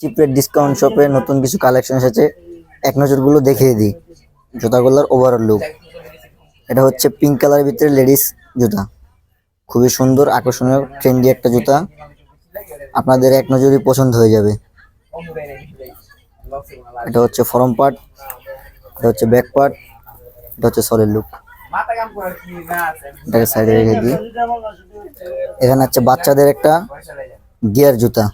চিপের ডিসকাউন্ট শপে নতুন কিছু কালেকশন এসেছে। এক নজরগুলো দেখিয়ে দিই। জুতাগুলোর ওভারঅল লুক এটা হচ্ছে পিঙ্ক কালারের ভিতরে লেডিস জুতা। খুবই সুন্দর, আকর্ষণীয় ট্রেন্ডি একটা জুতা। আপনাদের এক নজরই পছন্দ হয়ে যাবে। এটা হচ্ছে ফরম পার্ট এটা হচ্ছে ব্যাক পার্ট এটা হচ্ছে সলিড লুক এটাকে সাইডে রেখে দিই। এখানে হচ্ছে বাচ্চাদের একটা গিয়ার জুতা।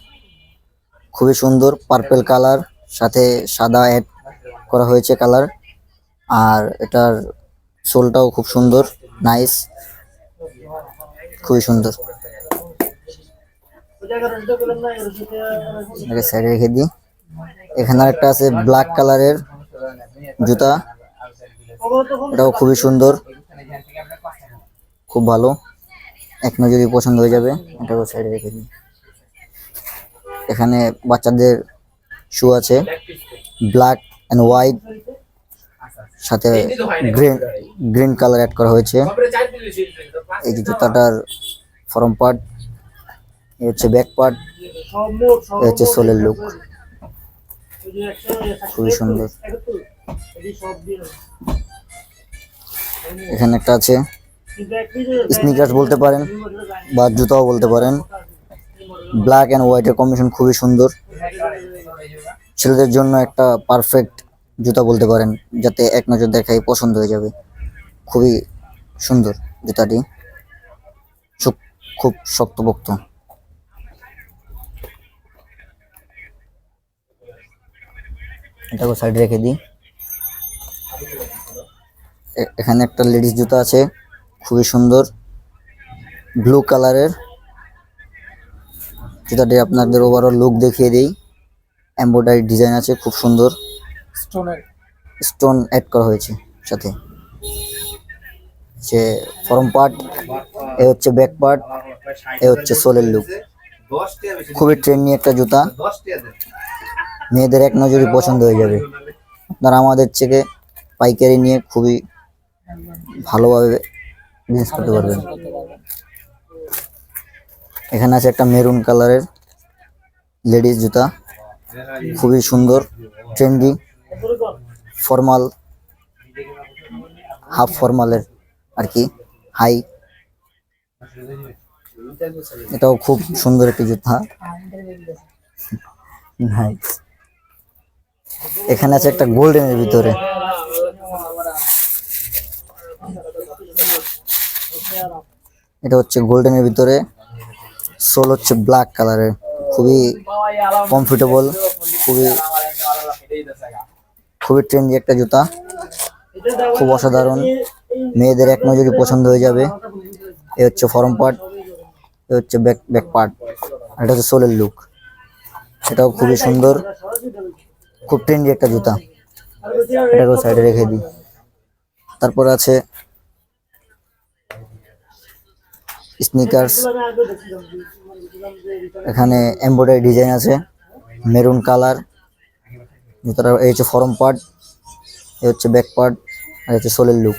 খুবই সুন্দর পার্পেল কালার সাথে সাদা অ্যাড করা হয়েছে কালার আর এটার সোলটাও খুব সুন্দর নাইস খুবই সুন্দর। সাইডে রেখে দিই। এখানে একটা আছে ব্ল্যাক কালারের জুতা। এটাও খুবই সুন্দর, খুব ভালো। এক নজরই পছন্দ হয়ে যাবে এটাও সাইডে রেখে দিই। এখানে বাচ্চাদের শু আছে ব্ল্যাক অ্যান্ড হোয়াইট সাথে গ্রিন গ্রিন কালার অ্যাড করা হয়েছে। এই যে জুতাটার ফরম পার্ট এই হচ্ছে ব্যাক পার্ট এই হচ্ছে সোলের লুক খুবই সুন্দর। এখানে একটা আছে। স্নিকার্স বলতে পারেন বা জুতাও বলতে পারেন। ব্ল্যাক অ্যান্ড হোয়াইটের কম্বিনেশন খুবই সুন্দর। ছেলেদের জন্য একটা পারফেক্ট জুতা বলতে পারেন, যাতে এক নজর দেখাই পছন্দ হয়ে যাবে। খুবই সুন্দর জুতাটি। খুব শক্তপোক্ত। এটাকে সাইড রেখে দিই। এখানে একটা লেডিস জুতা আছে, খুবই সুন্দর। ব্লু কালারের জুতাটি আপনাদের ওভারঅল লুক দেখিয়ে দিই। এমব্রয়ডারি ডিজাইন আছে খুব সুন্দর। স্টোনের স্টোন অ্যাড করা হয়েছে সাথে। যে ফরম পার্ট এ হচ্ছে ব্যাক পার্ট এ হচ্ছে সোলের লুক খুবই ট্রেন্ডি একটা জুতা। মেয়েদের এক নজরই পছন্দ হয়ে যাবে। আপনারা আমাদের থেকে পাইকারি নিয়ে খুবই ভালোভাবে বিজনেস করতে পারবেন। এখানে আছে একটা মেরুন কালারের লেডিস জুতা। খুবই সুন্দর, ট্রেন্ডি, ফর্মাল, হাফ ফর্মালের আর কি, হাই। এটাও খুব সুন্দর একটি জুতা. এখানে আছে একটা গোল্ডেনের ভিতরে। এটা হচ্ছে গোল্ডেনের ভিতরে। সোল হচ্ছে ব্ল্যাক কালারের খুবই কমফোর্টেবল খুবই খুবই ট্রেন্ডি একটা জুতা। খুব অসাধারণ, মেয়েদের এক নজরই পছন্দ হয়ে যাবে। এ হচ্ছে ফরম পার্ট এ হচ্ছে ব্যাক ব্যাক পার্ট এটা হচ্ছে সোলের লুক সেটাও খুবই সুন্দর, খুব ট্রেন্ডি একটা জুতা। এটাকেও সাইডে রেখে দিই। তারপর আছে স্নিকার্স। এখানে এমব্রয়ডারি ডিজাইন আছে মেরুন কালার জুতাটা এই হচ্ছে ফরম পার্ট এই হচ্ছে ব্যাক পার্ট আর হচ্ছে সোলের লুক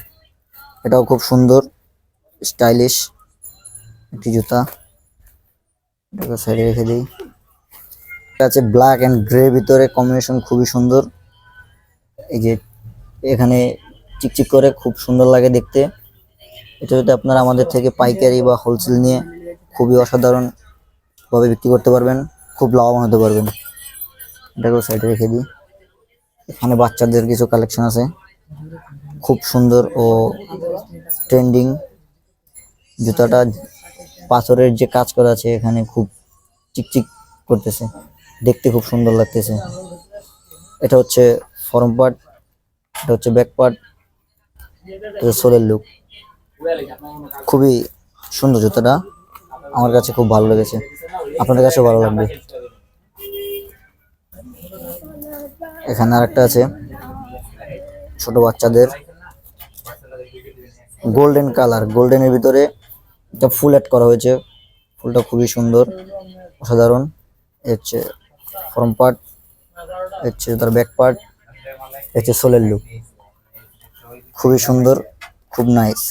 এটাও খুব সুন্দর স্টাইলিশ একটি জুতা। এটাকে সাইডে রেখে দিই। এটা আছে ব্ল্যাক অ্যান্ড গ্রে ভিতরে কম্বিনেশন খুবই সুন্দর। এই যে এখানে চিকচিক করে খুব সুন্দর লাগে দেখতে। এটা যদি আপনারা আমাদের থেকে পাইকারি বা হোলসেল নিয়ে খুবই অসাধারণ ভাবে বিক্রি করতে পারবেন, খুব লাভবান হতে পারবেন। এটাকেও সাইডে রেখে দিই। এখানে বাচ্চাদের কিছু কালেকশন আছে। খুব সুন্দর ও ট্রেন্ডিং জুতাটা পাথরের যে কাজ করা আছে, এখানে খুব চিকচিক করতেছে। দেখতে খুব সুন্দর লাগতেছে। এটা হচ্ছে ফরম পার্ট এটা হচ্ছে ব্যাক পার্ট সোলের লুক খুবই সুন্দর জুতাটা। আমার কাছে খুব ভালো লেগেছে। আপনাদের কাছেও ভালো লাগবে। এখানে আর একটা আছে। ছোট বাচ্চাদের গোল্ডেন কালার গোল্ডেনের ভিতরে একটা ফুল অ্যাড করা হয়েছে। ফুলটা খুবই সুন্দর, অসাধারণ। হচ্ছে ফরম পার্ট হচ্ছে তার ব্যাক পার্ট হচ্ছে সোলের লুক খুবই সুন্দর, খুব নাইস